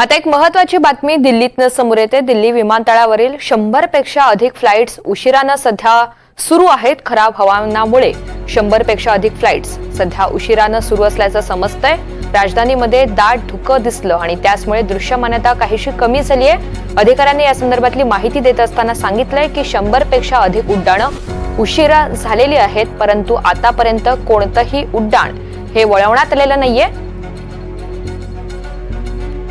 आता एक महत्वाची बातमी दिल्लीतनं समोर येते. दिल्ली विमानतळावरील शंभरपेक्षा अधिक फ्लाईट्स उशिरानं सध्या सुरू आहेत खराब हवामानामुळे. शंभरपेक्षा अधिक फ्लाईट्स सध्या उशिरानं सुरू असल्याचं समजतंय. राजधानीमध्ये दाट धुकं दिसलं आणि त्याचमुळे दृश्यमानता काहीशी कमी झाली आहे. अधिकाऱ्यांनी या संदर्भातली माहिती देत असताना सांगितलंय की शंभरपेक्षा अधिक उड्डाणं उशिरा झालेली आहेत परंतु आतापर्यंत कोणतंही उड्डाण हे वळवण्यात आलेलं नाहीये.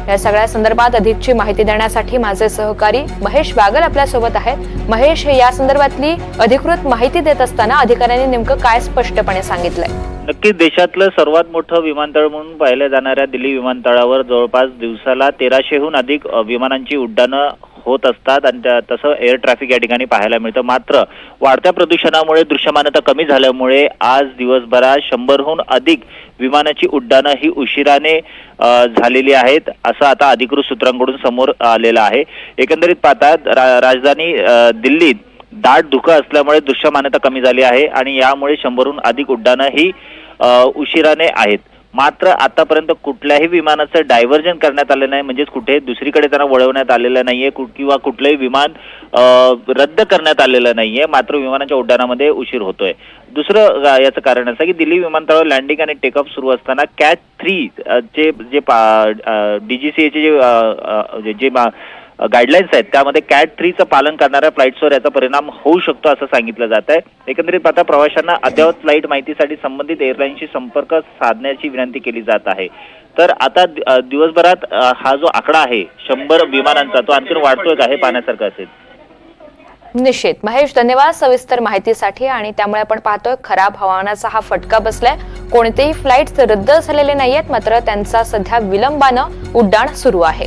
या सगळ्या संदर्भात अधिकची माहिती देण्यासाठी माझे सहकारी महेश बागल आपल्यासोबत आहेत. महेश या संदर्भातली अधिकृत माहिती देत असताना अधिकाऱ्यांनी नेमकं काय स्पष्टपणे सांगितलंय? नक्कीच देशातलं सर्वात मोठं विमानतळ म्हणून पाहिल्या जाणाऱ्या दिल्ली विमानतळावर जवळपास दिवसाला तेराशेहून अधिक विमानांची उड्डाणं होत असतात आणि तसं एअर ट्रॅफिक या ठिकाणी पाहायला मिळतं. मात्र वाढत्या प्रदूषणामुळे दृश्यमानता कमी झाल्यामुळे आज दिवसभरात शंभरहून अधिक विमानाची उड्डाणं ही उशिराने झालेली आहेत असं आता अधिकृत सूत्रांकडून समोर आलेलं आहे. एकंदरीत पाहता रा- राजधानी दिल्लीत दाट धुकं असल्यामुळे दृश्यमानता कमी झाली आहे आणि यामुळे शंभरहून अधिक उड्डाणं ही उशिराने आहेत. मात्र आतापर्यंत कुठल्याही विमानाचं डायव्हर्जन करण्यात आलं नाही. म्हणजेच कुठे दुसरीकडे त्यांना वळवण्यात आलेलं नाहीये. किंवा कुठलंही विमान रद्द करण्यात आलेलं नाहीये. मात्र विमानाच्या उड्डाणामध्ये उशीर होतोय. दुसरं याचं कारण असं की दिल्ली विमानतळावर लँडिंग आणि टेकऑफ सुरू असताना कॅच थ्री चे जे डीजीसीएचे जे- जे गाईडलाईन्स आहेत. त्यामध्ये कॅट थ्रीचं पालन करणाऱ्या फ्लाईट्सवर याचा परिणाम होऊ शकतो असं सांगितलं जात आहे एकंदरीत आता प्रवाशांना अद्ययावत फ्लाईट माहितीसाठी संबंधित एअरलाईनशी संपर्क साधण्याची विनंती केली जात आहे. तर आता दिवसभरात हा जो आकडा आहे शंभर विमानांचा तो आणखी वाढतोय का हे पाहण्यासारखं असेल? निश्चित. महेश धन्यवाद सविस्तर माहितीसाठी आणि त्यामुळे आपण पाहतोय खराब हवामानाचा हा फटका बसलाय. कोणतेही फ्लाईट्स रद्द झालेले नाहीयेत मात्र त्यांचा सध्या विलंबानं उड्डाण सुरू आहे.